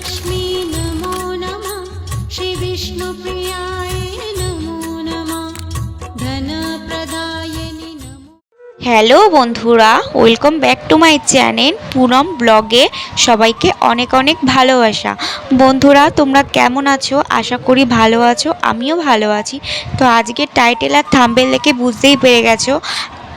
लक्ष्मी नमो नमः श्रीविष्णुप्रियाय नमो नमः धनप्रदायिनि नमो হ্যালো বন্ধুরা welcome back to my channel Poonam ব্লগে সবাইকে অনেক অনেক ভালোবাসা বন্ধুরা তোমরা কেমন আছো আশা করি ভালো আছো আমিও ভালো আছি তো আজকে টাইটেল আর থাম্বেল দেখে বুঝতেই পেরে গেছো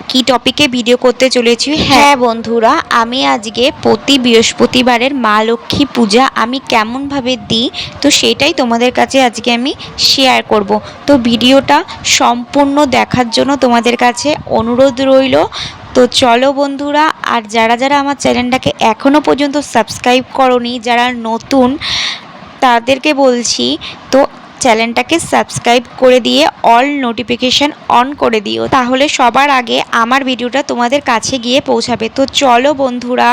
কি টপিকে ভিডিও করতে চলেছি? হ্যাঁ। বন্ধুরা আমি আজকে প্রতি বৃহস্পতিবারের মা লক্ষ্মী পূজা আমি কেমনভাবে দিই তো সেটাই তোমাদের কাছে আজকে আমি শেয়ার করব। তো ভিডিওটা সম্পূর্ণ দেখার জন্য তোমাদের কাছে অনুরোধ রইল। তো চলো বন্ধুরা আর যারা যারা আমার চ্যানেলটাকে এখনও পর্যন্ত সাবস্ক্রাইব করনি যারা নতুন তাদেরকে বলছি তো চ্যানেলটাকে সাবস্ক্রাইব করে দিয়ে অল নোটিফিকেশান অন করে দিও। তাহলে সবার আগে আমার ভিডিওটা তোমাদের কাছে গিয়ে পৌঁছাবে। তো চলো বন্ধুরা,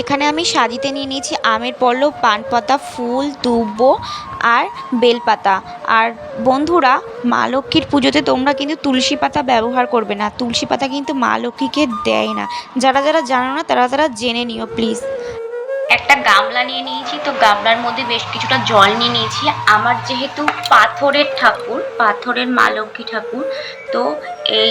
এখানে আমি সাজিতে নিয়ে নিয়েছি আমের পল্লব, পানপাতা, ফুল দুব্ব আর বেলপাতা। আর বন্ধুরা, মা লক্ষ্মীর পুজোতে তোমরা কিন্তু তুলসী পাতা ব্যবহার করবে না। তুলসী পাতা কিন্তু মা লক্ষ্মীকে দেয় না। যারা যারা জানো না, তারা তারা জেনে নিও, প্লিজ। একটা গামলা নিয়ে নিয়েছি, তো গামলার মধ্যে বেশ কিছুটা জল নিয়ে নিয়েছি। আমার যেহেতু পাথরের ঠাকুর, পাথরের মা লক্ষ্মী ঠাকুর, তো এই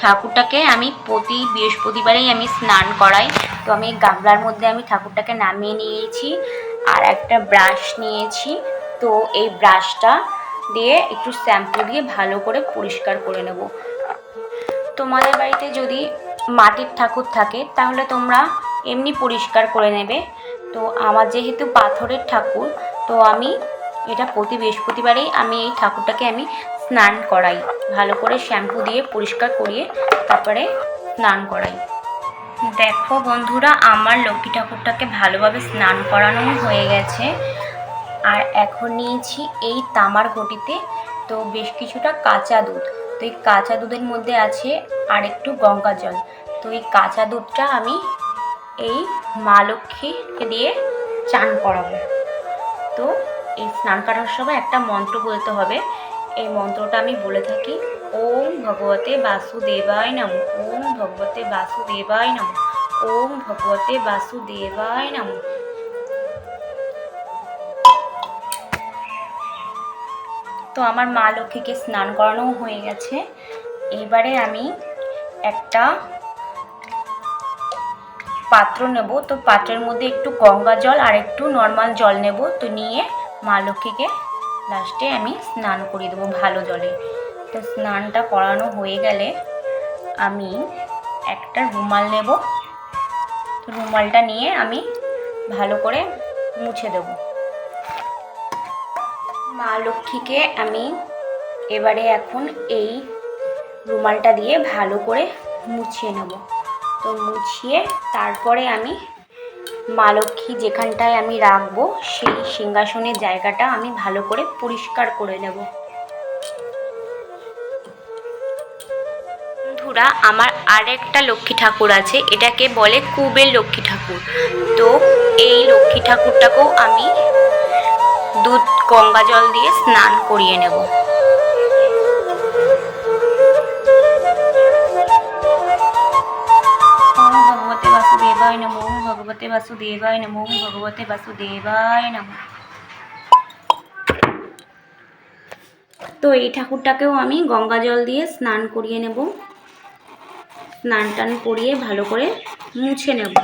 ঠাকুরটাকে আমি প্রতি বৃহস্পতিবারেই আমি স্নান করাই। তো আমি গামলার মধ্যে আমি ঠাকুরটাকে নামিয়ে নিয়েছি আর একটা ব্রাশ নিয়েছি। তো এই ব্রাশটা দিয়ে একটু শ্যাম্পু দিয়ে ভালো করে পরিষ্কার করে নেব। তোমাদের বাড়িতে যদি মাটির ঠাকুর থাকে, তাহলে তোমরা এমনি পরিষ্কার করে নেবে। তো আমার যেহেতু পাথরের ঠাকুর, তো আমি এটা প্রতি বৃহস্পতিবারেই আমি এই ঠাকুরটাকে আমি স্নান করাই। ভালো করে শ্যাম্পু দিয়ে পরিষ্কার করিয়ে তারপরে স্নান করাই। দেখো বন্ধুরা, আমার লক্ষ্মী ঠাকুরটাকে ভালোভাবে স্নান করানো হয়ে গেছে। আর এখন নিয়েছি এই তামার ঘটিতে, তো বেশ কিছুটা কাঁচা দুধ। তো এই কাঁচা দুধের মধ্যে আছে আর একটু গঙ্গা জল। তো এই কাঁচা দুধটা আমি এই মা লক্ষ্মীকে দিয়ে চান করাবো। তো এই স্নান করার সময় একটা মন্ত্র বলতে হবে। এই মন্ত্রটা আমি বলে থাকি, ওম ভগবতে বাসুদেবায় নম, ওম ভগবতে বাসুদেবায় নম, ওম ভগবতে বাসুদেবায় নম। তো আমার মা লক্ষ্মীকে স্নান করানোও হয়ে গেছে। এবারে আমি একটা পাত্র নেব। তো পাত্রের মধ্যে একটু গঙ্গা জল আর একটু নর্মাল জল নেব। তো নিয়ে মা লক্ষ্মীকে লাস্টে আমি স্নান করিয়ে দেবো ভালো জলে। তো স্নানটা করানো হয়ে গেলে আমি একটা রুমাল নেব। রুমালটা নিয়ে আমি ভালো করে মুছে দেবো। মা লক্ষ্মীকে আমি এবারে এখন এই রুমালটা দিয়ে ভালো করে মুছিয়ে নেব। তো মুছিয়ে তারপরে আমি মা লক্ষ্মী যেখানটায় আমি রাখব, সেই সিংহাসনের জায়গাটা আমি ভালো করে পরিষ্কার করে নেব। বন্ধুরা, আমার আরেকটা লক্ষ্মী ঠাকুর আছে, এটাকে বলে কুবের লক্ষ্মী ঠাকুর। তো এই লক্ষ্মী ঠাকুরটাকেও আমি দুধ, গঙ্গা জল দিয়ে স্নান করিয়ে নেব। ভগবতে বাসুদেবায় নমঃ ওম ভগবতে বাসুদেবায় নমঃ তো এই ঠাকুরটাকেও আমি গঙ্গা জল দিয়ে স্নান করিয়ে নেব। স্নান টান করিয়ে ভালো করে মুছে নেব।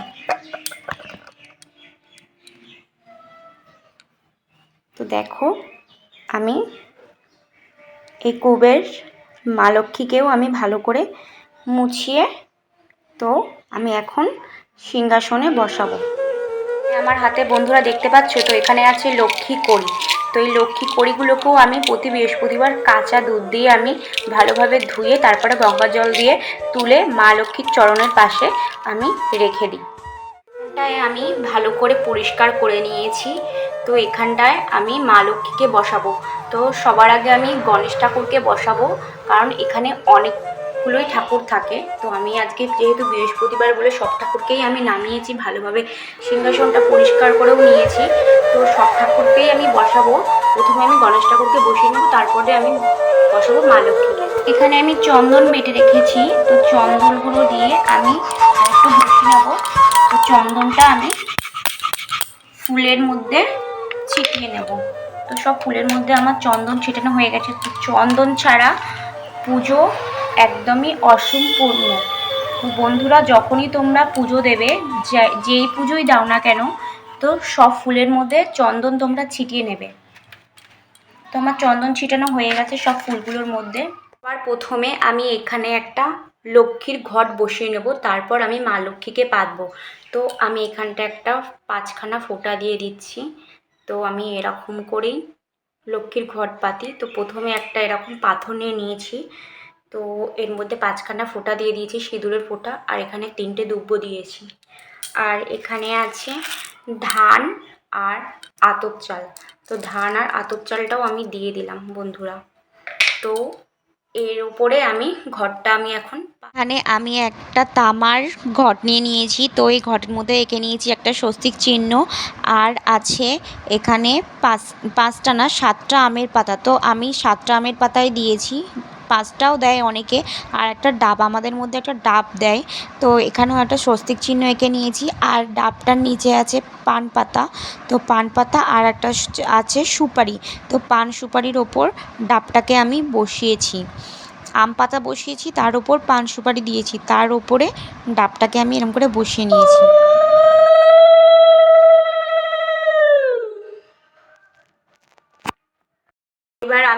তো দেখো, আমি এই কুবের মা লক্ষ্মীকেও আমি ভালো করে মুছিয়ে, তো আমি এখন সিংহাসনে বসাবো। আমার হাতে বন্ধুরা দেখতে পাচ্ছ তো, এখানে আছে লক্ষ্মী কড়ি। তো এই লক্ষ্মী কড়িগুলোকেও আমি প্রতি বৃহস্পতিবার কাঁচা দুধ দিয়ে আমি ভালোভাবে ধুয়ে, তারপরে গঙ্গা জল দিয়ে তুলে মা লক্ষ্মীর চরণের পাশে আমি রেখে দিই। এখানটায় আমি ভালো করে পরিষ্কার করে নিয়েছি। তো এখানটায় আমি মা লক্ষ্মীকে বসাবো। তো সবার আগে আমি গণেশ ঠাকুরকে বসাবো, কারণ এখানে অনেকগুলোই ঠাকুর থাকে। তো আমি আজকে যেহেতু বৃহস্পতিবার বলে সব ঠাকুরকেই আমি নামিয়েছি, ভালোভাবে সিংহাসনটা পরিষ্কার করেও নিয়েছি। তো সব ঠাকুরকেই আমি বসাবো। প্রথমে আমি গণেশ ঠাকুরকে বসিয়ে নেব, তারপরে আমি বসাবো মা লক্ষ্মীকে। এখানে আমি চন্দন বেটে রেখেছি। তো চন্দনগুলো দিয়ে আমি একটু বসিয়ে নেব। তো চন্দনটা আমি ফুলের মধ্যে ছিটিয়ে নেব। তো সব ফুলের মধ্যে আমার চন্দন ছিটানো হয়ে গেছে। তো চন্দন ছাড়া পুজো একদমই অসম্পূর্ণ। বন্ধুরা, যখনই তোমরা পুজো দেবে যেই পুজোই দাও না কেন, তো সব ফুলের মধ্যে চন্দন তোমরা ছিটিয়ে নেবে। তো আমার চন্দন ছিটানো হয়ে গেছে সব ফুলগুলোর মধ্যে। আবার প্রথমে আমি এখানে একটা লক্ষ্মীর ঘট বসিয়ে নেব, তারপর আমি মা লক্ষ্মীকে পাতবো। তো আমি এখানটা একটা পাঁচখানা ফোঁটা দিয়ে দিচ্ছি। তো আমি এরকম করেই লক্ষ্মীর ঘট পাতি। তো প্রথমে একটা এরকম পাথর নিয়ে নিয়েছি। তো এর মধ্যে পাঁচখানা ফোঁটা দিয়ে দিয়েছি, সিঁদুরের ফোঁটা, আর এখানে তিনটে দুব্ব দিয়েছি। আর এখানে আছে ধান আর আতপ চাল। তো ধান আর আতপ চালটাও আমি দিয়ে দিলাম বন্ধুরা। তো এর উপরে আমি ঘরটা আমি এখন এখানে আমি একটা তামার ঘট নিয়ে নিয়েছি। তো এই ঘটের মধ্যে এঁকে নিয়েছি একটা স্বস্তিক চিহ্ন। আর আছে এখানে পাঁচ পাঁচটা না সাতটা আমের পাতা। তো আমি সাতটা আমের পাতায় দিয়েছি। পাঁচটাও দেয় অনেকে, আর একটা ডাব, আমাদের মধ্যে একটা ডাব দেয়। তো এখানেও একটা স্বস্তিক চিহ্ন এঁকে নিয়েছি। আর ডাবটার নিচে আছে পান পাতা। তো পান পাতা আর একটা আছে সুপারি। তো পান সুপারির ওপর ডাবটাকে আমি বসিয়েছি। আম পাতা বসিয়েছি, তার ওপর পান সুপারি দিয়েছি। তার ওপরে ডাবটাকে আমি এরকম করে বসিয়ে নিয়েছি।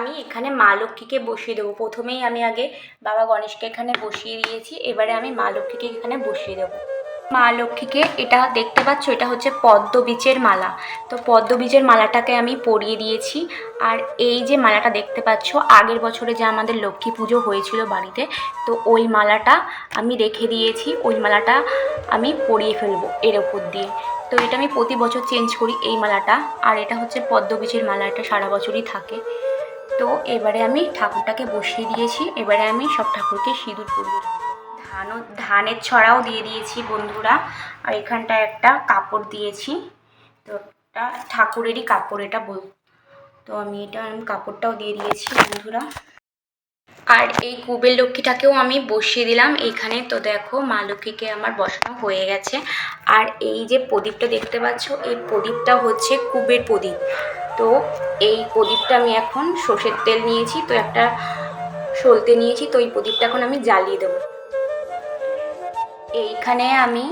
আমি এখানে মা লক্ষ্মীকে বসিয়ে দেবো। প্রথমেই আমি আগে বাবা গণেশকে এখানে বসিয়ে দিয়েছি, এবারে আমি মা লক্ষ্মীকে এখানে বসিয়ে দেবো। মা লক্ষ্মীকে এটা দেখতে পাচ্ছ, এটা হচ্ছে পদ্ম বীজের মালা। তো পদ্ম বীজের মালাটাকে আমি পরিয়ে দিয়েছি। আর এই যে মালাটা দেখতে পাচ্ছ, আগের বছরে যে আমাদের লক্ষ্মী পুজো হয়েছিল বাড়িতে, তো ওই মালাটা আমি রেখে দিয়েছি, ওই মালাটা আমি পরিয়ে ফেলব এর ওপর দিয়ে। তো এটা আমি প্রতি বছর চেঞ্জ করি এই মালাটা। আর এটা হচ্ছে পদ্ম বীজের মালা, এটা সারা বছরই থাকে। তো এবারে আমি ঠাকুরটাকে বসিয়ে দিয়েছি। এবারে আমি সব ঠাকুরকে সিঁদুর পরিয়ে ধানও ধানের ছড়াও দিয়ে দিয়েছি বন্ধুরা। আর এখানটায় একটা কাপড় দিয়েছি। তো ঠাকুরেরই কাপড়, এটা বল তো আমি এটা কাপড়টাও দিয়ে দিয়েছি বন্ধুরা। আর এই কুবের লক্ষ্মীটাকেও আমি বসিয়ে দিলাম এইখানে তো দেখো, মা লক্ষ্মীকে আমার বসানো হয়ে গেছে। আর এই যে প্রদীপটা দেখতে পাচ্ছ, এই প্রদীপটা হচ্ছে কুবের প্রদীপ। তো এই প্রদীপটা আমি এখন সর্ষের তেল নিয়েছি, তো একটা সলতে নিয়েছি, তো এই প্রদীপটা এখন আমি জ্বালিয়ে দেবো। এইখানে আমি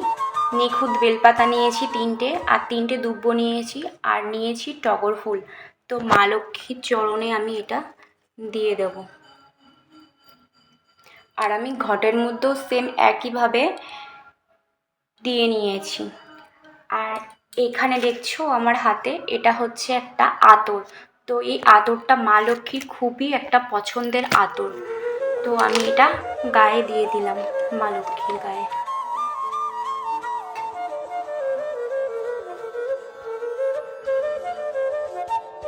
নিখুঁত বেলপাতা নিয়েছি তিনটে, আর তিনটে দুব্বো নিয়েছি, আর নিয়েছি টগর ফুল। তো মা লক্ষ্মীর চরণে আমি এটা দিয়ে দেব। আর আমি ঘটের মধ্যেও সেম একইভাবে দিয়ে নিয়েছি। আর এখানে দেখছ আমার হাতে, এটা হচ্ছে একটা আতর। তো এই আতরটা মা লক্ষ্মীর খুবই একটা পছন্দের আতর। তো আমি এটা গায়ে দিয়ে দিলাম, মা লক্ষ্মীর গায়ে।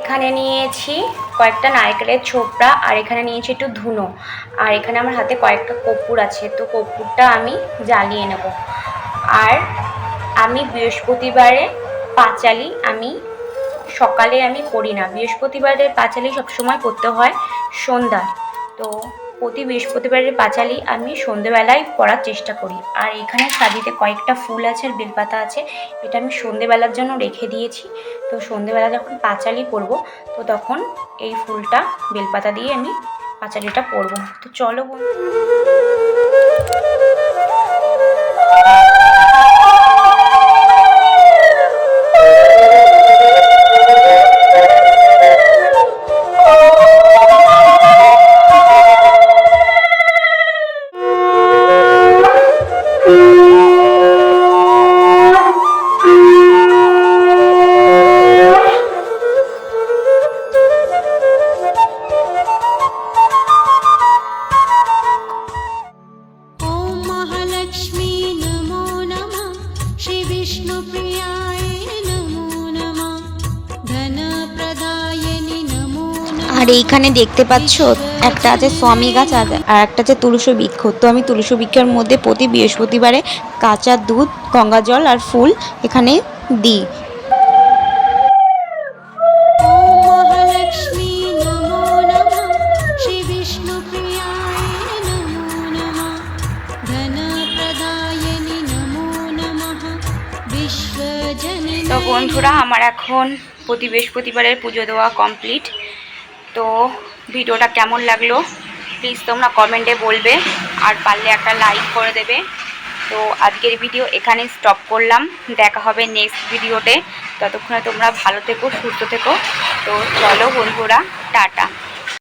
এখানে নিয়েছি কয়েকটা নারকেলের ছোবড়া আর এখানে নিয়েছি একটু ধুনো। আর এখানে আমার হাতে কয়েকটা কর্পূর আছে, তো কর্পূরটা আমি জ্বালিয়ে নেব। আর আমি বৃহস্পতিবারে পাঁচালি, আমি সকালে আমি করি না। বৃহস্পতিবারের পাঁচালি সবসময় করতে হয় সন্ধ্যায় তো প্রতি বৃহস্পতিবারের পাঁচালি আমি সন্ধেবেলায় পড়ার চেষ্টা করি। আর এখানে সাজিতে কয়েকটা ফুল আছে আর বেলপাতা আছে, এটা আমি সন্ধেবেলার জন্য রেখে দিয়েছি। তো সন্ধেবেলা যখন পাঁচালি পরব তো তখন এই ফুলটা, বেলপাতা দিয়ে আমি পাঁচালিটা পরবো তো চলো বন্ধু। আর এইখানে দেখতে পাচ্ছ একটা আছে স্বামী গাছ আর একটা আছে তুলসী বৃক্ষ। তো আমি তুলসী বৃক্ষের মধ্যে প্রতি বৃহস্পতিবারে কাঁচা দুধ গঙ্গা জল আর ফুল এখানে দিই। তো বন্ধুরা আমার এখন প্রতি বৃহস্পতিবারের পুজো দেওয়া কমপ্লিট তো ভিডিওটা কেমন লাগল? প্লিজ তোমরা কমেন্টে বলবে। আর পারলে একটা লাইক করে দেবে। তো আজকের ভিডিও এখানে স্টপ করলাম। দেখা হবে নেক্সট ভিডিওতে ততক্ষণে তোমরা ভালো থেকো, সুস্থ থেকো। তো চলো বন্ধুরা, টাটা।